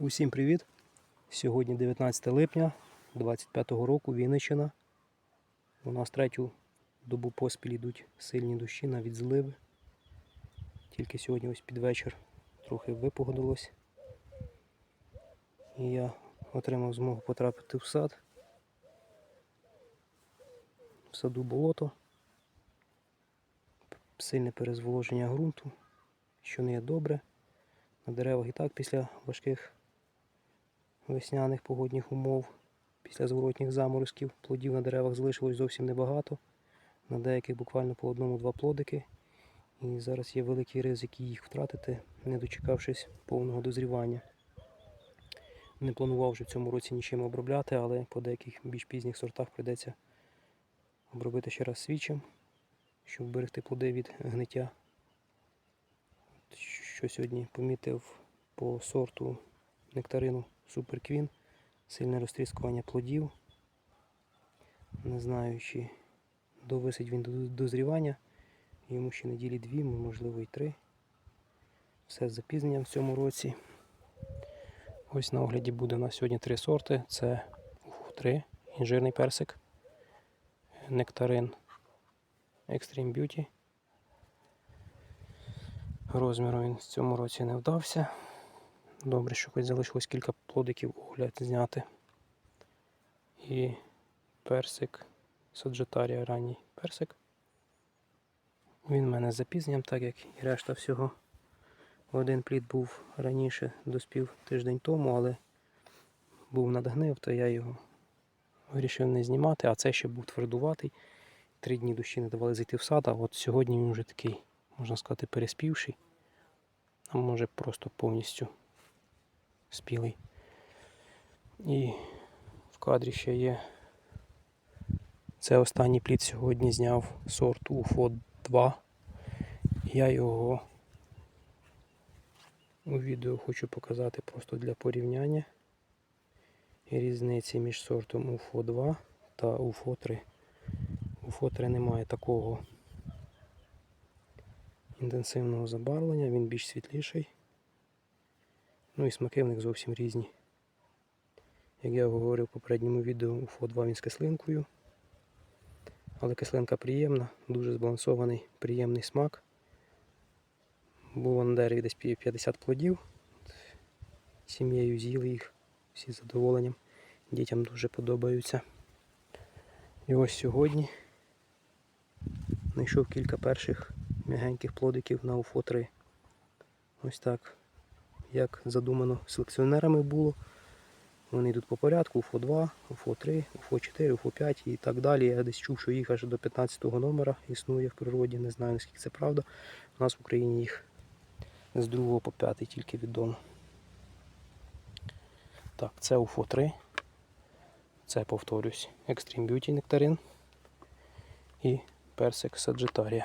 Усім привіт! Сьогодні 19 липня 25-го року Вінниччина. У нас третю добу поспіль йдуть сильні дощі, навіть зливи. Тільки сьогодні ось під вечір трохи випогодилось. І я отримав змогу потрапити в сад. В саду болото. Сильне перезволоження ґрунту, що не є добре. На деревах і так після важких весняних погодних умов, після зворотніх заморозків, плодів на деревах залишилось зовсім небагато. На деяких буквально по одному-два плодики. І зараз є великий ризик їх втратити, не дочекавшись повного дозрівання. Не планував вже в цьому році нічим обробляти, але по деяких більш пізніх сортах прийдеться обробити ще раз свічем, щоб вберегти плоди від гниття. Що сьогодні помітив по сорту нектарину Queen, сильне розтріскування плодів. Не знаю, чи довисить він до дозрівання. Йому ще неділі дві, можливо і три. Все з запізненням в цьому році. Ось на огляді буде у нас сьогодні три сорти. Це УФУ-3, інжирний персик, нектарин Extreme Beauty. Розміром він в цьому році не вдався. Добре, що хоч залишилось кілька плодиків огляд зняти. І персик Саджетарія ранній персик. Він в мене з запізненням, так як і решта всього. Один плід був раніше, доспів тиждень тому, але був надгнив, то я його вирішив не знімати, а це ще був твердуватий. Три дні дощі не давали зайти в сад, а от сьогодні він вже такий, можна сказати, переспівший, а може просто повністю спілий. І в кадрі ще є. Це останній плід сьогодні зняв сорт UFO 2. Я його у відео хочу показати просто для порівняння і різниці між сортом UFO 2 та UFO 3. UFO 3 немає такого інтенсивного забарвлення, він більш світліший. Ну і смаки в них зовсім різні. Як я говорив в попередньому відео, UFO 2 він з кислинкою. Але кислинка приємна, дуже збалансований, приємний смак. Було на дереві десь 50 плодів. Сім'єю з'їли їх, всі з задоволенням. Дітям дуже подобаються. І ось сьогодні знайшов кілька перших м'ягеньких плодиків на УФО 3. Ось так, як задумано селекціонерами було. Вони йдуть по порядку, УФО 2, УФО 3, УФО 4, УФО 5 і так далі. Я десь чув, що їх аж до 15 го номера існує в природі, не знаю наскільки це правда. У нас в Україні їх з 2 по 5 тільки відомо. Так, це УФО 3. Це, повторюсь, Extreme Beauty нектарин і персик Sagittaria.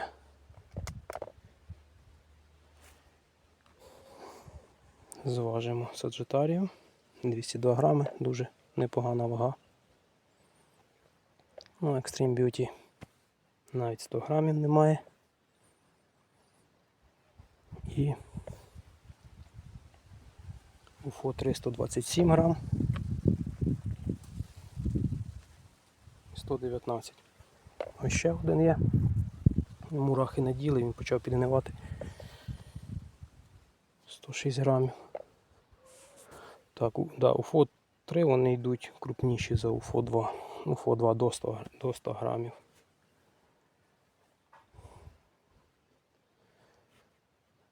Зважимо Sagittaria. 202 грами, дуже непогана вага. Ну, Extreme Beauty навіть 100 грамів немає. І UFO 327 грам. 119. Ось ще один є. Мурахи наділи, він почав підгнивати 106 грамів. Так, да, УФО 3 вони йдуть крупніші за УФО 2. УФО 2 до 100, до 100 грамів.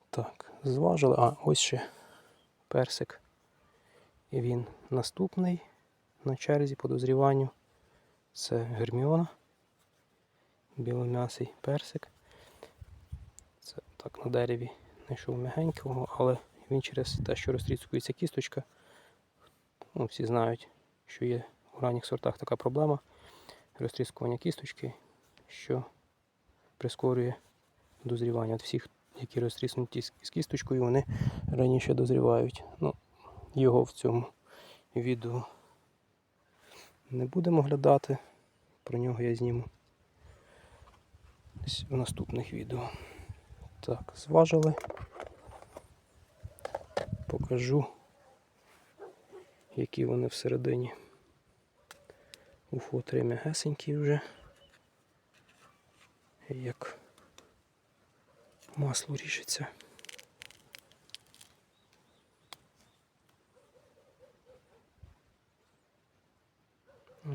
Так, зважили. А, ось ще персик. І він наступний на черзі по дозріванню. Це герміона. Білом'ясий персик. Це так на дереві знайшов м'ягенького, але він через те, що розтріскується кісточка, ну, всі знають, що є в ранніх сортах така проблема розтріскування кісточки, що прискорює дозрівання. От всіх, які розтріснуті з кісточкою, вони раніше дозрівають. Ну, його в цьому відео не будемо глядати. Про нього я зніму в наступних відео. Так, зважили. Покажу які вони всередині. Уфо 3 м'ягесенькі вже. Як масло ріжеться.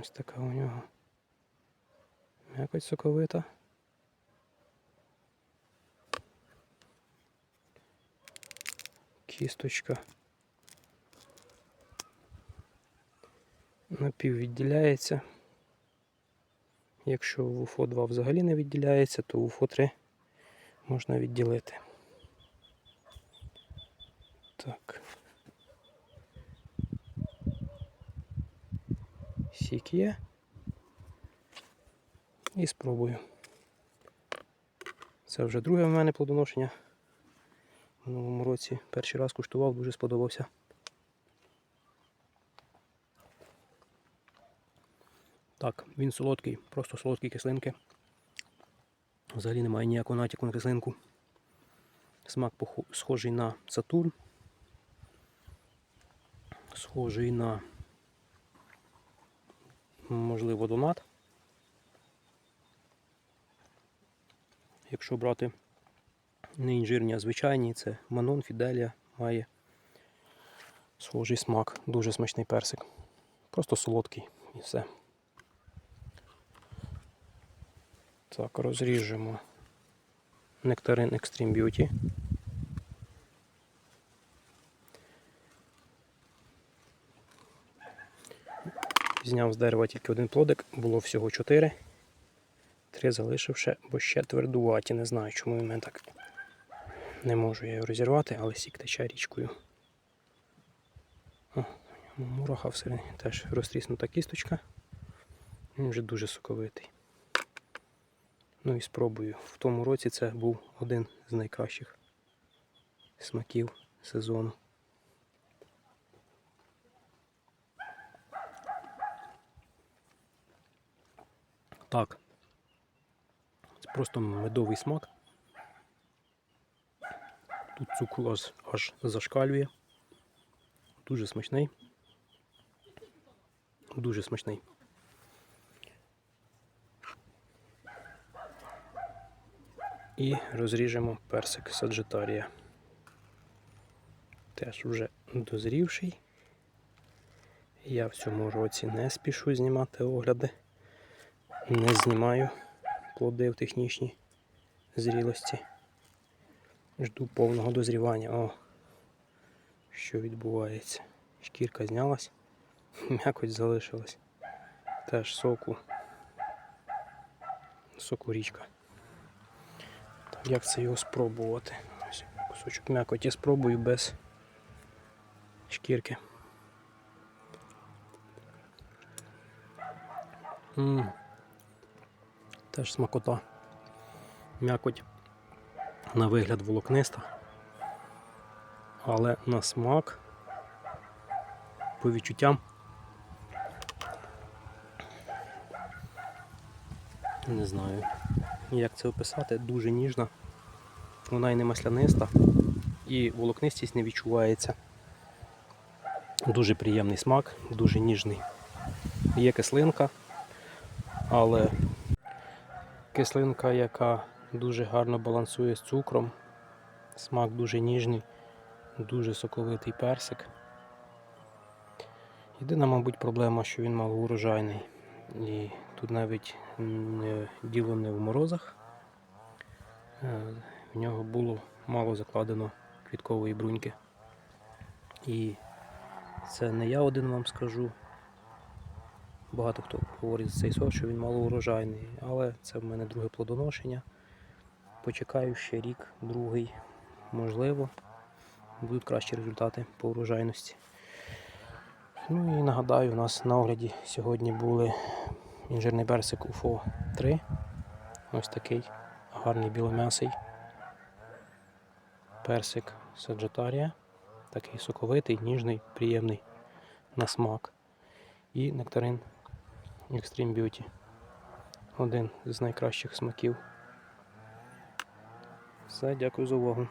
Ось така у нього м'якоть соковита. Кісточка напіввідділяється. Якщо в УФО 2 взагалі не відділяється, то в УФО 3 можна відділити. Так. Сік є. І спробую. Це вже друге в мене плодоношення. В минулому році перший раз куштував, дуже сподобався. Так, він солодкий, просто солодкі кислинки. Взагалі немає ніякого натяку на кислинку. Смак схожий на Сатурн. Схожий на, можливо, донат. Якщо брати не інжирні, а звичайні, це Манон, Фіделія має схожий смак, дуже смачний персик. Просто солодкий і все. Так, розріжемо нектарин Extreme Beauty. Зняв з дерева тільки один плодик, було всього чотири. Три залишивши, бо ще твердуваті. Не знаю, чому він мене так не можу я його розірвати, але сік тече річкою. О, мураха всередині теж розтріснута кісточка. Він вже дуже соковитий. Ну і спробую. В тому році це був один з найкращих смаків сезону. Так. Це просто медовий смак. Тут цукру аж, аж зашкалює. Дуже смачний. Дуже смачний. І розріжемо персик саджетарія. Теж вже дозрівший. Я в цьому році не спішу знімати огляди. Не знімаю плоди в технічній зрілості. Жду повного дозрівання. О, що відбувається. Шкірка знялась, м'якоть залишилась. Теж соку. Соку річка. Як це його спробувати? Ось кусочок м'якоті спробую без шкірки. М. Теж смакота. М'якоть на вигляд волокниста. Але на смак по відчуттям. Не знаю, як це описати, дуже ніжна. Вона і не масляниста, і волокнистість не відчувається. Дуже приємний смак, дуже ніжний. Є кислинка, але кислинка, яка дуже гарно балансує з цукром. Смак дуже ніжний, дуже соковитий персик. Єдина, мабуть, проблема, що він малоурожайний. І тут навіть діло не в морозах. Е, В нього було мало закладено квіткової бруньки. І це не я один вам скажу. Багато хто говорить за цей сорт, що він малоурожайний, але це в мене друге плодоношення. Почекаю ще рік, другий, можливо, будуть кращі результати по урожайності. Ну і нагадаю, у нас на огляді сьогодні були інжирний персик УФО 3. Ось такий гарний білом'ясий персик Саджатарія. Такий соковитий, ніжний, приємний на смак. І нектарин Extreme Beauty. Один з найкращих смаків. Все, дякую за увагу.